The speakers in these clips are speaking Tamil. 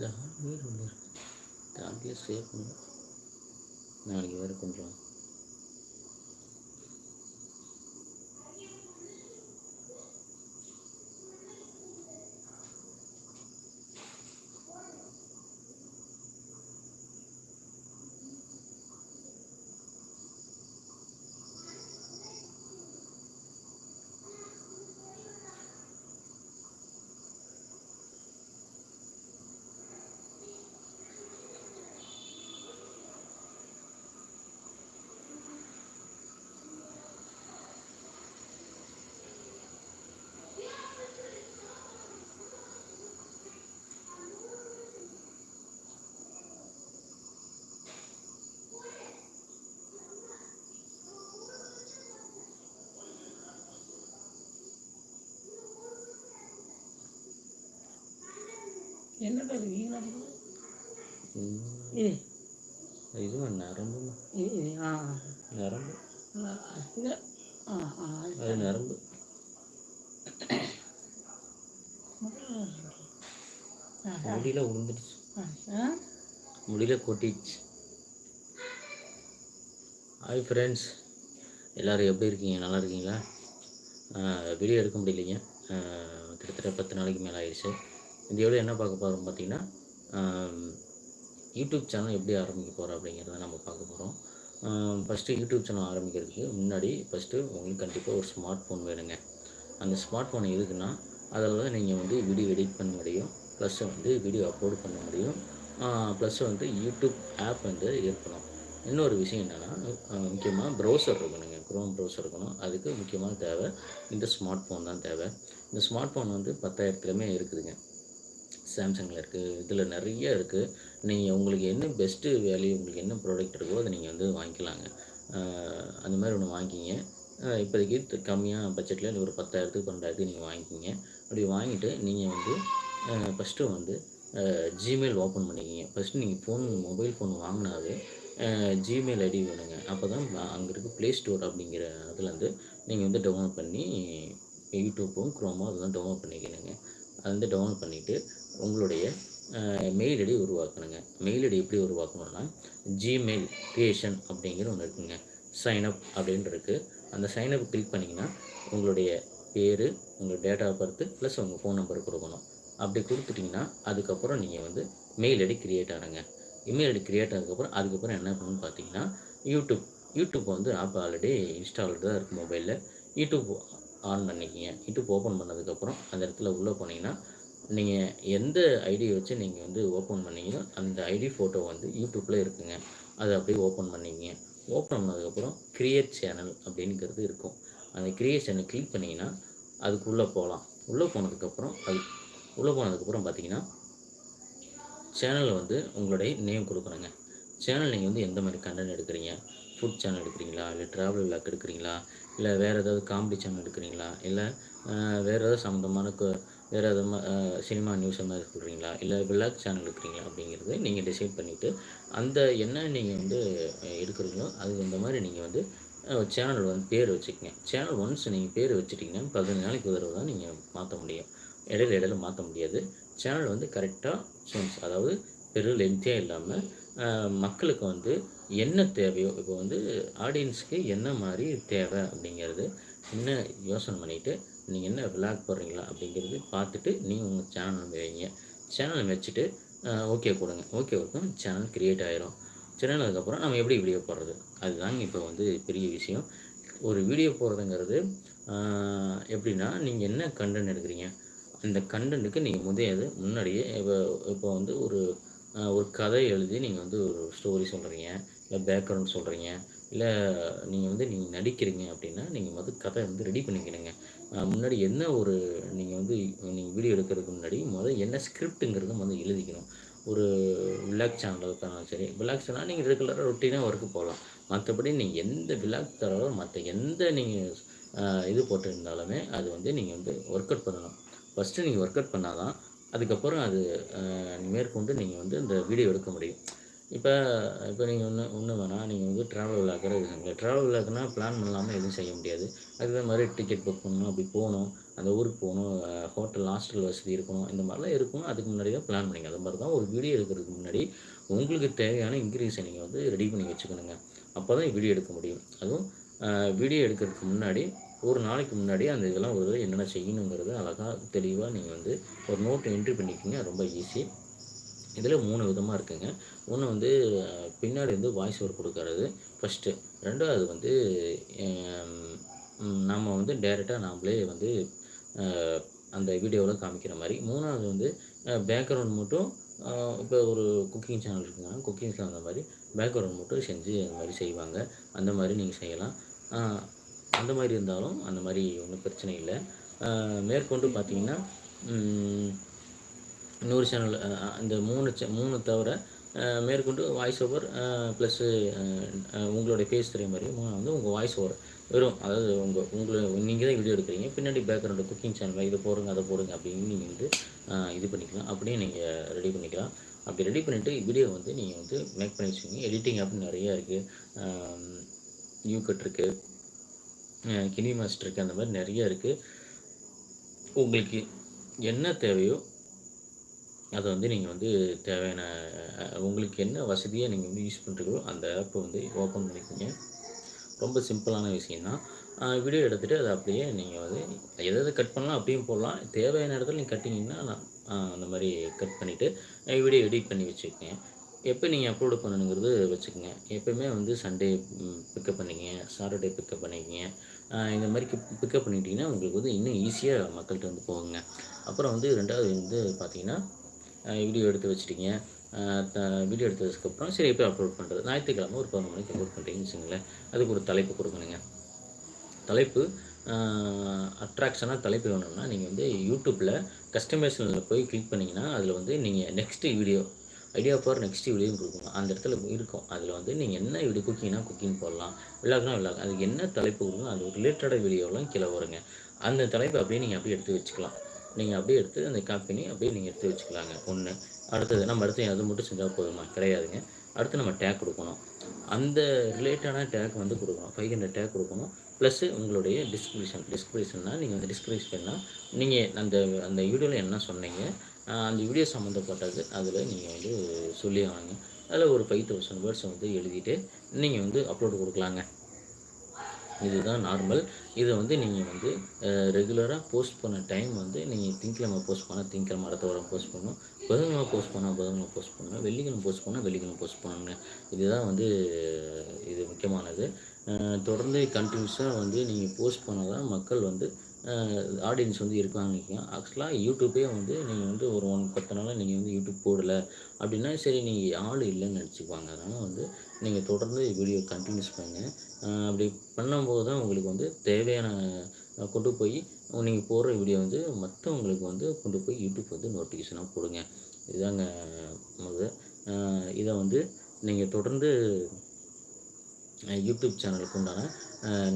வேறு ஒன்று இருக்குது அப்படியே சேவ் பண்ணுவோம் நாளைக்கு வேறு கொஞ்சம் இது வீணாக ம், இது இது நரம்புமா இது இது ஆ. நரம்பு. இது ஆ ஆ அது நரம்பு. முடியல முடியல கொட்டிடுச்சு. ஹாய் ஃப்ரெண்ட்ஸ் எல்லோரும் எப்படி இருக்கீங்க? நல்லா இருக்கீங்களா? வீடியோ எடுக்க முடியலைங்க. கிட்டத்தட்ட பத்து நாளைக்கு மேலே ஆயிடுச்சு இந்த என்ன பார்க்க போகிறோம் பார்த்தீங்கன்னா யூடியூப் சேனல் எப்படி ஆரம்பிக்க போகிறோம் அப்படிங்கிறத நம்ம பார்க்க போகிறோம் ஃபஸ்ட்டு யூடியூப் சேனல் ஆரம்பிக்கிறதுக்கு முன்னாடி ஃபஸ்ட்டு உங்களுக்கு கண்டிப்பாக ஒரு ஸ்மார்ட் ஃபோன் வேணுங்க. அந்த ஸ்மார்ட் ஃபோன் எதுக்குன்னா அதில் தான் நீங்கள் வந்து வீடியோ எடிட் பண்ண முடியும் ப்ளஸ் வந்து வீடியோ அப்லோட் பண்ண முடியும் ப்ளஸ் வந்து யூடியூப் ஆப் வந்து இருக்கணும் இன்னொரு விஷயம் என்னென்னா முக்கியமாக ப்ரௌசர் இருக்கணுங்க. க்ரோம் ப்ரௌசர் இருக்கணும். அதுக்கு முக்கியமான தேவை இந்த ஸ்மார்ட் ஃபோன் தான் தேவை. இந்த ஸ்மார்ட் ஃபோன் வந்து பத்தாயிரத்துலையுமே இருக்குதுங்க. சாம்சங்கில் இருக்குது இதில் நிறைய இருக்குது நீங்கள் உங்களுக்கு என்ன பெஸ்ட்டு வேல்யூ உங்களுக்கு என்ன ப்ராடக்ட் இருக்கோ அதை நீங்கள் வந்து வாங்கிக்கலாங்க. அந்த மாதிரி ஒன்று வாங்கிக்கிங்க. இப்போதைக்கு கம்மியாக பட்ஜெட்டில் ஒரு பத்தாயிரத்துக்கு பன்னெண்டாயிரத்துக்கு நீங்கள் வாங்கிக்கிங்க. அப்படி வாங்கிட்டு நீங்கள் வந்து ஃபஸ்ட்டு வந்து ஜிமெயில் ஓப்பன் பண்ணிக்கிங்க. ஃபஸ்ட்டு நீங்கள் ஃபோன் மொபைல் ஃபோன் வாங்கினாவே ஜிமெயில் ஐடி வேணுங்க. அப்போ தான் அங்கே இருக்க ப்ளே ஸ்டோர் அப்படிங்கிற அதுலேருந்து நீங்கள் வந்து டவுன்லோட் பண்ணி யூடியூப்பும் க்ரோமோ அதெல்லாம் டவுன்லோட் பண்ணிக்கணுங்க. அது வந்து டவுன்லோட் பண்ணிவிட்டு உங்களுடைய மெயில் ஐடி உருவாக்கணுங்க. மெயில் ஐடி எப்படி உருவாக்கணும்னா ஜிமெயில் கிரியேஷன் அப்படிங்கிற ஒன்று இருக்குங்க. அப் அப்படின்ட்டு இருக்குது அந்த சைன்அப் கிளிக் பண்ணிங்கன்னா உங்களுடைய பேர் உங்கள் டேட் ஆஃப் பர்த்து ப்ளஸ் உங்கள் ஃபோன் நம்பர் கொடுக்கணும். அப்படி கொடுத்துட்டிங்கன்னா அதுக்கப்புறம் நீங்கள் வந்து மெயில் ஐடி கிரியேட் ஆனுங்க இமெயில் ஐடி கிரியேட் ஆனதுக்கப்புறம் அதுக்கப்புறம் என்ன பண்ணணும்னு பார்த்தீங்கன்னா யூடியூப் யூடியூப் வந்து ஆப் ஆல்ரெடி இன்ஸ்டால்டு தான் இருக்குது மொபைலில் யூடியூப் ஆன் பண்ணிக்கிங்க. யூடியூப் ஓப்பன் பண்ணதுக்கப்புறம் அந்த இடத்துல உள்ளே போனீங்கன்னா நீங்கள் எந்த ஐடியை வச்சு நீங்கள் வந்து ஓப்பன் பண்ணீங்களோ அந்த ஐடி ஃபோட்டோ வந்து யூடியூப்பில் இருக்குங்க. அதை அப்படியே ஓப்பன் பண்ணிங்க. ஓப்பன் பண்ணதுக்கப்புறம் க்ரியேட் சேனல் அப்படிங்கிறது இருக்கும். அந்த க்ரியேட் சேனல் கிளிக் பண்ணிங்கன்னா அதுக்குள்ளே போகலாம். உள்ளே போனதுக்கப்புறம் அது உள்ளே போனதுக்கப்புறம் பார்த்தீங்கன்னா சேனலில் வந்து உங்களுடைய நேம் கொடுக்கணுங்க. சேனல் நீங்கள் வந்து எந்த மாதிரி கண்டென்ட் எடுக்கிறீங்க? ஃபுட் சேனல் எடுக்கிறீங்களா? இல்லை ட்ராவல் விளாக் எடுக்கிறீங்களா? இல்லை வேறு ஏதாவது காமெடி சேனல் எடுக்கிறீங்களா? இல்லை வேறு ஏதாவது சம்மந்தமான வேறு அது சினிமா நியூஸ் மாதிரி சொல்கிறீங்களா இல்லை விளாக் சேனல் எடுக்கிறீங்களா அப்படிங்கிறது நீங்கள் டிசைட் பண்ணிவிட்டு அந்த என்ன நீங்கள் வந்து எடுக்கிறீங்களோ அதுக்கு இந்த மாதிரி நீங்கள் வந்து சேனல் வந்து பேர் வச்சுக்கோங்க. சேனல் ஒன்ஸ் நீங்கள் பேர் வச்சுட்டிங்கன்னா பதினஞ்சு நாளைக்கு உதரவு தடவை தான் நீங்கள் மாற்ற முடியும். இடையில இடையில மாற்ற முடியாது. சேனல் வந்து கரெக்டாக அதாவது பெரு லென்த்தியாக இல்லாமல் மக்களுக்கு வந்து என்ன தேவையோ இப்போ வந்து ஆடியன்ஸ்க்கு என்ன மாதிரி தேவை அப்படிங்கிறது என்ன யோசனை பண்ணிவிட்டு நீங்கள் என்ன விளாக் போடுறீங்களா அப்படிங்கிறது பார்த்துட்டு நீங்கள் உங்கள் சேனல் வைங்க. சேனல் வச்சுட்டு ஓகே கொடுங்க. ஓகே கொடுக்கும் சேனல் க்ரியேட் ஆகிரும் சேனல் அதுக்கப்புறம் நம்ம எப்படி வீடியோ போடுறது? அதுதாங்க இப்போ வந்து பெரிய விஷயம். ஒரு வீடியோ போடுறதுங்கிறது எப்படின்னா நீங்கள் என்ன கண்டென்ட் எடுக்கிறீங்க? அந்த கண்டென்ட்டுக்கு நீங்கள் முதையது முன்னாடியே இப்போ இப்போ வந்து ஒரு ஒரு கதை எழுதி நீங்கள் வந்து ஒரு ஸ்டோரி சொல்கிறீங்க இல்லை பேக்ரவுண்ட் சொல்கிறீங்க இல்லை நீங்கள் வந்து நீங்கள் நடிக்கிறீங்க அப்படின்னா நீங்கள் வந்து கதை வந்து ரெடி பண்ணிக்கிறீங்க முன்னாடி என்ன ஒரு நீங்கள் வந்து நீங்கள் வீடியோ எடுக்கிறதுக்கு முன்னாடி முதல் என்ன ஸ்கிரிப்ட்டுங்கிறத வந்து எழுதிக்கணும். ஒரு விளாக் சேனலில் இருந்தாலும் சரி விளாக் சேனல் நீங்கள் ரெகுலராக ரொட்டீனாக ஒர்க்கு போகலாம். மற்றபடி நீங்கள் எந்த விளாக் தரவோ மற்ற எந்த நீங்கள் இது போட்டிருந்தாலுமே அது வந்து நீங்கள் வந்து ஒர்க் அவுட் பண்ணணும். ஃபஸ்ட்டு நீங்கள் ஒர்க் அவுட் பண்ணால் தான் அதுக்கப்புறம் அது மேற்கொண்டு நீங்கள் வந்து இந்த வீடியோ எடுக்க முடியும். இப்போ இப்போ நீங்கள் ஒன்று ஒன்று வேணால் நீங்கள் வந்து ட்ராவல் விளாக்கரை இருக்குங்க. ட்ராவல் விளாக்னா பிளான் பண்ணாமல் எதுவும் செய்ய முடியாது. அதே மாதிரி டிக்கெட் புக் பண்ணணும் அப்படி போகணும். அந்த ஊருக்கு போகணும் ஹோட்டல் ஹாஸ்டல் வசதி இருக்கணும் இந்த மாதிரிலாம் இருக்கணும் அதுக்கு முன்னாடி தான் பிளான் பண்ணிங்க அது மாதிரி தான் ஒரு வீடியோ எடுக்கிறதுக்கு முன்னாடி உங்களுக்கு தேவையான இன்க்ரீஸை நீங்கள் வந்து ரெடி பண்ணி வச்சுக்கணுங்க. அப்போ தான் வீடியோ எடுக்க முடியும். அதுவும் வீடியோ எடுக்கிறதுக்கு முன்னாடி ஒரு நாளைக்கு முன்னாடி அந்த இதெல்லாம் ஒரு என்னென்ன செய்யணுங்கிறது அழகாக தெளிவாக நீங்கள் வந்து ஒரு நோட்டை என்ட்ரி பண்ணிக்கிங்க. ரொம்ப ஈஸி இதில் மூணு விதமாக இருக்குங்க. ஒன்று வந்து பின்னாடி வந்து வாய்ஸ் ஓவர் கொடுக்கறது ஃபஸ்ட்டு ரெண்டாவது வந்து நம்ம வந்து டைரெக்டாக நாமளே வந்து அந்த வீடியோவில் காமிக்கிற மாதிரி. மூணாவது வந்து பேக்ரவுண்ட் மட்டும் இப்போ ஒரு குக்கிங் சேனல் இருக்குங்க. குக்கிங்ஸில் அந்த மாதிரி பேக்ரவுண்ட் மட்டும் செஞ்சு அந்த மாதிரி செய்வாங்க. அந்த மாதிரி நீங்கள் செய்யலாம். அந்த மாதிரி இருந்தாலும் அந்த மாதிரி ஒன்றும் பிரச்சனை இல்லை. மேற்கொண்டு பார்த்தீங்கன்னா நூறு இன்னொரு சேனல் அந்த மூணு சே மூணு தவிர மேற்கொண்டு வாய்ஸ் ஓவர் ப்ளஸ்ஸு உங்களுடைய பேஸ் தெரிய மாதிரி மூணு வந்து உங்கள் வாய்ஸ் ஓவர் வெறும் அதாவது உங்கள் உங்களை நீங்கள் தான் வீடியோ எடுக்கிறீங்க. பின்னாடி பேக்ரவுண்டு குக்கிங் சேனலில் இதை போடுங்க அதை போடுங்க அப்படின்னு நீங்கள் வந்து இது பண்ணிக்கலாம். அப்படியே நீங்கள் ரெடி பண்ணிக்கலாம். அப்படி ரெடி பண்ணிவிட்டு வீடியோ வந்து நீங்கள் வந்து மேக் பண்ணி வச்சுக்கோங்க. எடிட்டிங் ஆப் நிறையா இருக்குது யூ கட் இருக்குது கிளி மாஸ்டருக்கு இருக்குது அந்த மாதிரி நிறைய இருக்குது உங்களுக்கு என்ன தேவையோ அதை வந்து நீங்கள் வந்து தேவையான உங்களுக்கு என்ன வசதியாக நீங்கள் வந்து யூஸ் பண்ணுறீங்களோ அந்த ஆப்பை வந்து ஓப்பன் பண்ணிக்கோங்க. ரொம்ப சிம்பிளான விஷயந்தான் வீடியோ எடுத்துகிட்டு அதை அப்படியே நீங்கள் வந்து எதை எதை கட் பண்ணலாம் அப்படியும் போடலாம். தேவையான இடத்துல நீங்கள் கட்டிங்கன்னா நான் அந்த மாதிரி கட் பண்ணிவிட்டு வீடியோ எடிட் பண்ணி வச்சுக்கோங்க. எப்போ நீங்கள் அப்லோடு பண்ணணுங்கிறது வச்சுக்கோங்க. எப்போயுமே வந்து சண்டே பிக்கப் பண்ணிக்கங்க. சாட்டர்டே பிக்கப் பண்ணிக்கங்க. இந்த மாதிரி பிக்கப் பண்ணிட்டீங்கன்னா உங்களுக்கு வந்து இன்னும் ஈஸியாக மக்கள்கிட்ட வந்து போகுங்க. அப்புறம் வந்து ரெண்டாவது வந்து பார்த்தீங்கன்னா வீடியோ எடுத்து வச்சிட்டீங்க. வீடியோ எடுத்ததுக்கப்புறம் சரி எப்போ அப்லோட் பண்ணுறது ஞாயிற்றுக்கிழமை ஒரு பதினொரு மணிக்கு அப்லோட் பண்ணுறீங்கன்னு வச்சுங்களேன் அதுக்கு ஒரு தலைப்பு கொடுக்கணுங்க தலைப்பு அட்ராக்ஷனாக தலைப்பு வேணும்னா நீங்கள் வந்து யூடியூப்பில் கஸ்டமைசனில் போய் கிளிக் பண்ணிங்கன்னா அதில் வந்து நீங்கள் next video idea for next வீடியோன்னு கொடுக்குங்க அந்த இடத்துல இருக்கும். அதில் வந்து நீங்கள் என்ன வீடியோ குக்கிங்னா குக்கிங் போடலாம். விளாக்னா விளாக் அதுக்கு என்ன தலைப்பு கொடுக்கும் அது ரிலேட்டடாக வீடியோலாம் கீழே வருங்க. அந்த தலைப்பு அப்படியே நீங்கள் அப்படியே எடுத்து வச்சுக்கலாம். நீங்கள் அப்படியே எடுத்து அந்த கம்பெனி அப்படியே நீங்கள் எடுத்து வச்சுக்கலாங்க. ஒன்று அடுத்தது நம்ம அடுத்து அது மட்டும் செஞ்சால் போதுமா? கிடையாதுங்க. அடுத்து நம்ம டேக் கொடுக்கணும். அந்த ரிலேட்டடான டேக் வந்து கொடுக்கணும். ஃபைவ் ஹண்ட்ரட் டேக் கொடுக்கணும். ப்ளஸ்ஸு உங்களுடைய டிஸ்கிரிப்ஷன் டிஸ்கிரிப்ஷன்னா நீங்கள் வந்து டிஸ்கிரிப்ஷன்னா நீங்கள் அந்த அந்த வீடியோவில் என்ன சொன்னீங்க? அந்த வீடியோ சம்மந்தப்பட்டது. அதில் நீங்கள் வந்து சொல்லி வாங்க. அதில் ஒரு ஃபைவ் தௌசண்ட் வேர்ட்ஸ் வந்து எழுதிட்டு நீங்கள் வந்து அப்லோடு கொடுக்கலாங்க. இதுதான் நார்மல் இதை வந்து நீங்கள் வந்து ரெகுலராக போஸ்ட் பண்ண டைம் வந்து நீங்கள் திங்கக்கிழமை போஸ்ட் பண்ணால் திங்கக்கிழமை அடுத்த வாரம் போஸ்ட் பண்ணணும். புதன்கிழமை போஸ்ட் பண்ணால் புதன்கிழமை போஸ்ட் பண்ணணும் வெள்ளிக்கிழமை போஸ்ட் பண்ணால் வெள்ளிக்கிழமை போஸ்ட் பண்ணணுங்க இதுதான் வந்து இது முக்கியமானது. தொடர்ந்து கண்டினியூஸாக வந்து நீங்கள் போஸ்ட் பண்ணால் தான் மக்கள் வந்து ஆடியன்ஸ் வந்து இருக்காங்க ஆக்சுவலாக யூடியூப்பே வந்து நீங்கள் வந்து ஒரு ஒன் பத்து நாளாக நீங்கள் வந்து யூடியூப் போடலை. அப்படின்னா சரி நீங்கள் ஆள் இல்லைன்னு நினச்சிக்குவாங்க அதனால் வந்து நீங்கள் தொடர்ந்து வீடியோ கண்டினியூஸ் பண்ணுங்கள் அப்படி பண்ணும்போது தான் உங்களுக்கு வந்து தேவையான கொண்டு போய் நீங்கள் போடுற வீடியோ வந்து மற்றவங்களுக்கு வந்து கொண்டு போய் யூடியூப் வந்து நோட்டிஃபிகேஷனாக போடுங்க. இதுதாங்க முதல். இதை வந்து நீங்கள் தொடர்ந்து யூடியூப் சேனலுக்கு உண்டான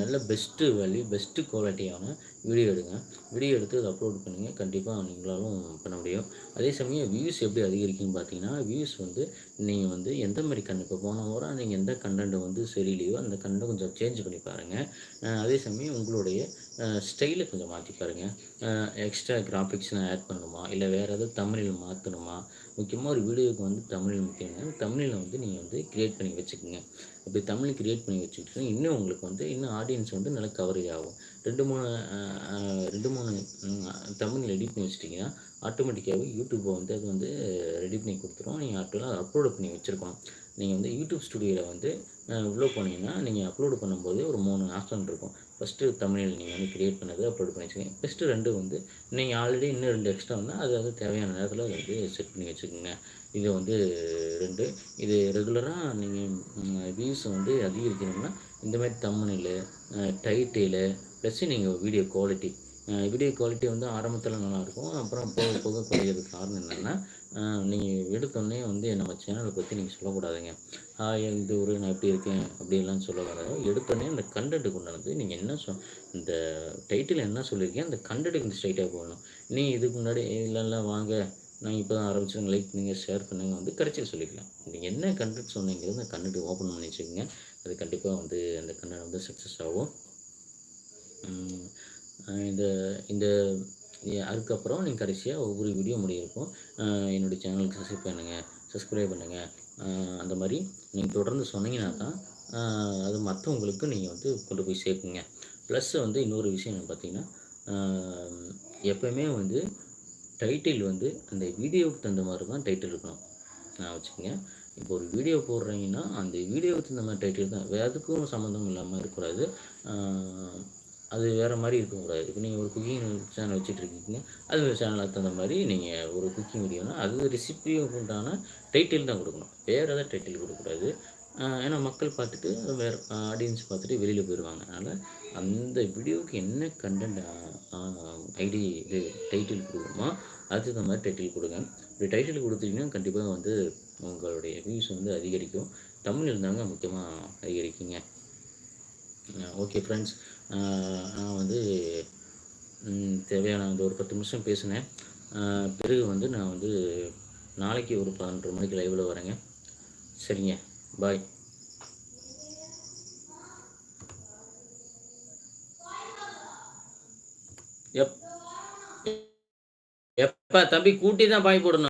நல்ல பெஸ்ட்டு வேல்யூ பெஸ்ட்டு குவாலிட்டியான வீடியோ எடுங்க. வீடியோ எடுத்து அதை அப்லோட் பண்ணுங்கள் கண்டிப்பாக நீங்களாலும் பண்ண முடியும். அதே சமயம் வியூஸ் எப்படி அதிகரிக்குன்னு பார்த்தீங்கன்னா வியூஸ் வந்து நீங்கள் வந்து எந்த மாதிரி கண் இப்போ போன வாரம் நீங்கள் எந்த கண்டென்ட் வந்து சரியில்லையோ அந்த கண்டென்ட் கொஞ்சம் சேஞ்ச் பண்ணி பாருங்கள் அதே சமயம் உங்களுடைய ஸ்டைலை கொஞ்சம் மாற்றி பாருங்கள் எக்ஸ்ட்ரா கிராஃபிக்ஸ் நான் ஆட் பண்ணணுமா இல்லை வேறு ஏதாவது தமிழில் மாற்றணுமா முக்கியமாக ஒரு வீடியோவுக்கு வந்து தமிழ் முக்கியம்னா தமிழில் வந்து நீங்கள் வந்து க்ரியேட் பண்ணி வச்சுக்கோங்க. அப்படி தமிழ் க்ரியேட் பண்ணி வச்சுக்கிட்டு இன்னும் உங்களுக்கு வந்து இன்னும் ஆடியன்ஸ் வந்து நல்லா கவரேஜ் ஆகும். ரெண்டு மூணு ரெண்டு மூணு தமிழ் ரெடி பண்ணி வச்சிட்டிங்கன்னா ஆட்டோமேட்டிக்காகவே யூடியூப்பை வந்து அது வந்து ரெடி பண்ணி கொடுத்துரும். நீங்கள் ஆட்டோலாம் அப்லோடு பண்ணி வச்சுருக்கோம் நீங்கள் வந்து யூடியூப் ஸ்டுடியோவில் வந்து உள்ளே போனீங்கன்னா நீங்கள் அப்லோடு பண்ணும்போது ஒரு மூணு ஆப்ஷன் இருக்கும். ஃபஸ்ட்டு தமிழில் நீங்கள் வந்து க்ரியேட் பண்ணது அப்லோட் பண்ணி வச்சுக்கோங்க. ஃபஸ்ட்டு ரெண்டு வந்து நீங்கள் ஆல்ரெடி இன்னும் ரெண்டு எக்ஸ்ட்ரா வந்தால் அது வந்து தேவையான நேரத்தில் அதை வந்து செட் பண்ணி வச்சுக்கோங்க. இது வந்து ரெண்டு. இது ரெகுலராக நீங்கள் வியூஸ் வந்து அதிகரிக்கணும்னா இந்தமாதிரி தமிழில் டைட்டிலு ப்ளஸ் நீங்கள் வீடியோ குவாலிட்டி வீடியோ குவாலிட்டி வந்து ஆரம்பத்தில் நல்லாயிருக்கும். அப்புறம் போக போக குறையிறதுக்கு காரணம் என்னென்னா நீங்கள் எடுத்தோடனே வந்து நம்ம சேனலை பற்றி நீங்கள் சொல்லக்கூடாதுங்க. ஹாய் இந்த ஒரு நான் எப்படி இருக்கேன்? அப்படியெல்லாம் சொல்லக்கூடாது எடுத்தோடனே அந்த கண்டென்ட் கொண்டாந்து நீங்கள் என்ன சொ இந்த டைட்டில் என்ன சொல்லியிருக்கேன் அந்த கண்டென்ட்டுக்கு ஸ்ட்ரைட்டாக போகணும் நீ இதுக்கு முன்னாடி இல்லை இல்லை வாங்க. நாங்கள் இப்போ தான் ஆரம்பிச்சோம் லைக் நீங்கள் ஷேர் பண்ணுங்க. வந்து கரெக்டாக சொல்லிக்கலாம். நீங்கள் என்ன கண்டென்ட் சொன்னீங்கிறது அந்த கண்டென்ட் ஓப்பன் பண்ணி வச்சுக்கோங்க. அது கண்டிப்பாக வந்து அந்த கண்டென்ட் வந்து சக்ஸஸ் ஆகும். இந்த இந்த அதுக்கப்புறம் நீங்கள் கடைசியாக ஒவ்வொரு வீடியோ முடியிருக்கும். என்னுடைய சேனலுக்கு சப்ஸ்கிரைப் பண்ணுங்கள் சப்ஸ்கிரைப் பண்ணுங்கள் அந்த மாதிரி நீங்கள் தொடர்ந்து சொன்னீங்கன்னா தான் அது மற்றவங்களுக்கு நீங்கள் வந்து கொண்டு போய் சேர்க்குங்க. ப்ளஸ் வந்து இன்னொரு விஷயம் என்ன பார்த்தீங்கன்னா எப்போயுமே வந்து டைட்டில் வந்து அந்த வீடியோவுக்கு தகுந்த மாதிரி தான் டைட்டில் இருக்கணும். நான் வச்சுக்கோங்க. இப்போ ஒரு வீடியோ போடுறீங்கன்னா அந்த வீடியோவுக்கு தகுந்த மாதிரி டைட்டில் தான். வேறு எதுக்கும் சம்மந்தம் இல்லாமல் இருக்கக்கூடாது. அது வேறு மாதிரி இருக்கக்கூடாது. இப்போ நீங்கள் ஒரு குக்கிங் சேனல் வச்சுட்டு இருக்கீங்க அது ஒரு சேனலுக்கு தகுந்த மாதிரி நீங்கள் ஒரு குக்கிங் வீடியோனா அது ரெசிபியும் உண்டான டைட்டில் தான் கொடுக்கணும். வேறு எதாவது டைட்டில் கொடுக்கக்கூடாது. ஏன்னா மக்கள் பார்த்துட்டு வேறு ஆடியன்ஸ் பார்த்துட்டு வெளியில் போயிடுவாங்க அதனால் அந்த வீடியோவுக்கு என்ன கண்டென்ட் ஐடி இது டைட்டில் கொடுக்கணுமோ அதுக்கு தகுந்த மாதிரி டைட்டில் கொடுங்க. இப்படி டைட்டில் கொடுத்தீங்கன்னா கண்டிப்பாக வந்து உங்களுடைய வியூஸ் வந்து அதிகரிக்கும். தமிழ் இருந்தாங்க முக்கியமாக அதிகரிக்குங்க. ஓகே ஃப்ரெண்ட்ஸ் நான் வந்து தேவையான அந்த ஒரு பத்து நிமிஷம் பேசினேன். பிறகு வந்து நான் வந்து நாளைக்கு ஒரு பதினொன்று மணிக்கு லைவில் வரேங்க. சரிங்க. பாய் எப் எப்போ தம்பி கூட்டி தான் பாய் போடணும்.